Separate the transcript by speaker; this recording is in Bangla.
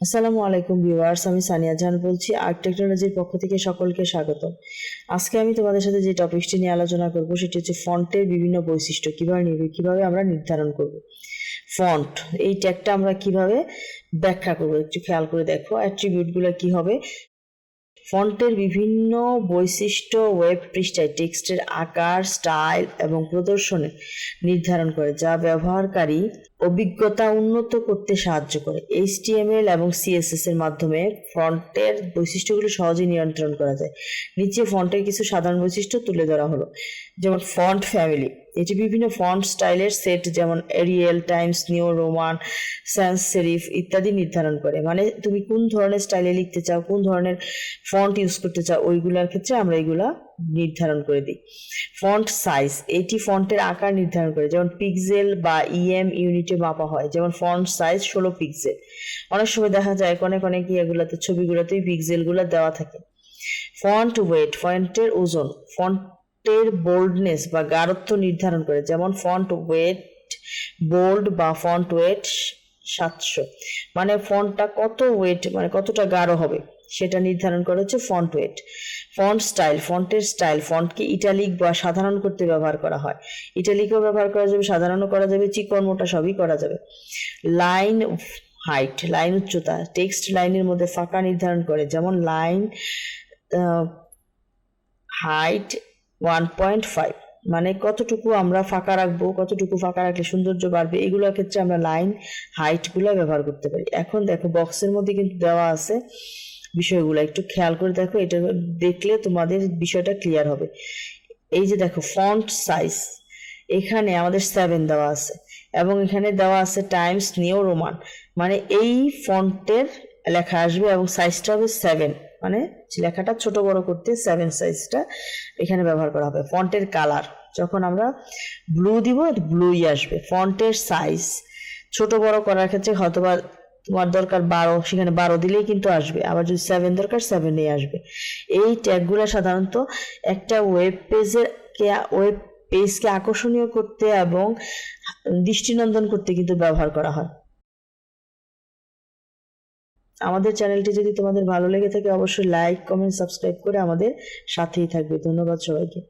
Speaker 1: আসসালামু আলাইকুম ভিউয়ার্স, আমি সানিয়া জাহান বলছি আর্ট টেকনোলজির পক্ষ থেকে সকলকে স্বাগত আজকে আমি তোমাদের সাথে যে টপিকটি নিয়ে আলোচনা করব, সেটি হচ্ছে ফন্টের বিভিন্ন বৈশিষ্ট্য, কীভাবে কীভাবে আমরা নির্ধারণ করব। ফন্ট, এই ট্যাগটা আমরা কীভাবে ব্যাখ্যা করব, একটু খেয়াল করে দেখো, অ্যাট্রিবিউটগুলো কি হবে ফন্টের বিভিন্ন বৈশিষ্ট্য ওয়েব পৃষ্ঠায় টেক্সটের আকার, স্টাইল এবং প্রদর্শনে নির্ধারণ করে, যা ব্যবহারকারী অভিজ্ঞতা উন্নত করতে সাহায্য করে। এইচটিএমএল এবং সিএসএস এর মাধ্যমে ফন্টের বৈশিষ্ট্যগুলো সহজেই নিয়ন্ত্রণ করা যায়। নিচে ফন্টের কিছু সাধারণ বৈশিষ্ট্য তুলে ধরা হলো। যেমন ফন্ট ফ্যামিলি। এটি বিভিন্ন ফন্ট স্টাইলের সেট, যেমন Arial Times New Roman sans serif ইত্যাদি নির্ধারণ করে। মানে তুমি কোন ধরনের স্টাইলে লিখতে চাও, কোন ধরনের ফন্ট ইউজ করতে চাও, ওইগুলোর ক্ষেত্রে আমরা এগুলা নির্ধারণ করে দিই। ফন্ট সাইজ এটি ফন্টের আকার নির্ধারণ করে, যেমন পিক্সেল বা ইএম ইউনিটে মাপা হয়, যেমন ফন্ট সাইজ ষোলো পিক্সেল অনেক সময় দেখা যায় অনেক অনেক ইয়েগুলোতে, ছবিগুলোতেই পিক্সেলগুলো দেওয়া থাকে। ফন্ট ওয়েট ফন্টের ওজন ফন্টের বোল্ডনেস বা গাঢ়ত্ব নির্ধারণ করে, যেমন ফন্ট ওয়েট বোল্ড বা ফন্ট ওয়েট সাতশো। মানে ফন্টটা কত ওয়েট মানে কতটা গাঢ় হবে? সেটা নির্ধারণ করা হচ্ছে ফন্ট ওয়েট ফন্ট স্টাইল ফন্টের স্টাইল ফন্টকে ইটালিক বা সাধারণ করতে ব্যবহার করা হয়। ইটালিকও ব্যবহার করা যাবে, সাধারণও করা যাবে, চিকন, মোটা সবই করা যাবে। লাইন হাইট লাইন উচ্চতা টেক্সট লাইনের মধ্যে ফাঁকা নির্ধারণ করে, যেমন line height one point five মানে কতটুকু আমরা ফাঁকা রাখব, কতটুকু ফাঁকা রাখলে সৌন্দর্য বাড়বে, এগুলোর ক্ষেত্রে আমরা লাইন হাইটগুলো ব্যবহার করতে পারি। এখন দেখো বক্সের মধ্যে কিন্তু দেওয়া আছে বিষয়গুলো একটু খেয়াল করে দেখো, এটা দেখলে তোমাদের বিষয়টা ক্লিয়ার হবে। এই যে দেখো ফন্ট সাইজ এখানে আমাদের সেভেন দেওয়া আছে এবং এখানে দেওয়া আছে টাইমস নিও রোমান মানে এই ফন্টের লেখা আসবে এবং সাইজটা হবে সেভেন মানে লেখাটা ছোট বড় করতে সেভেন সাইজটা এখানে ব্যবহার করা হবে। ফন্টের কালার যখন আমরা ব্লু দিব ব্লুই আসবে। ফন্টের সাইজ ছোট বড় করার ক্ষেত্রে হয়তোবা তোমার দরকার বারো, সেখানে বারো দিলেই কিন্তু আসবে। আবার যদি সেভেন দরকার সেভেনে আসবে। এই ট্যাগগুলো সাধারণত একটা ওয়েব পেজের ওয়েব পেজকে আকর্ষণীয় করতে এবং দৃষ্টিনন্দন করতে কিন্তু ব্যবহার করা হয়। আমাদের চ্যানেলটি যদি তোমাদের ভালো লেগে থাকে, অবশ্যই লাইক কমেন্ট সাবস্ক্রাইব করে আমাদের সাথেই থাকবে। ধন্যবাদ সবাইকে।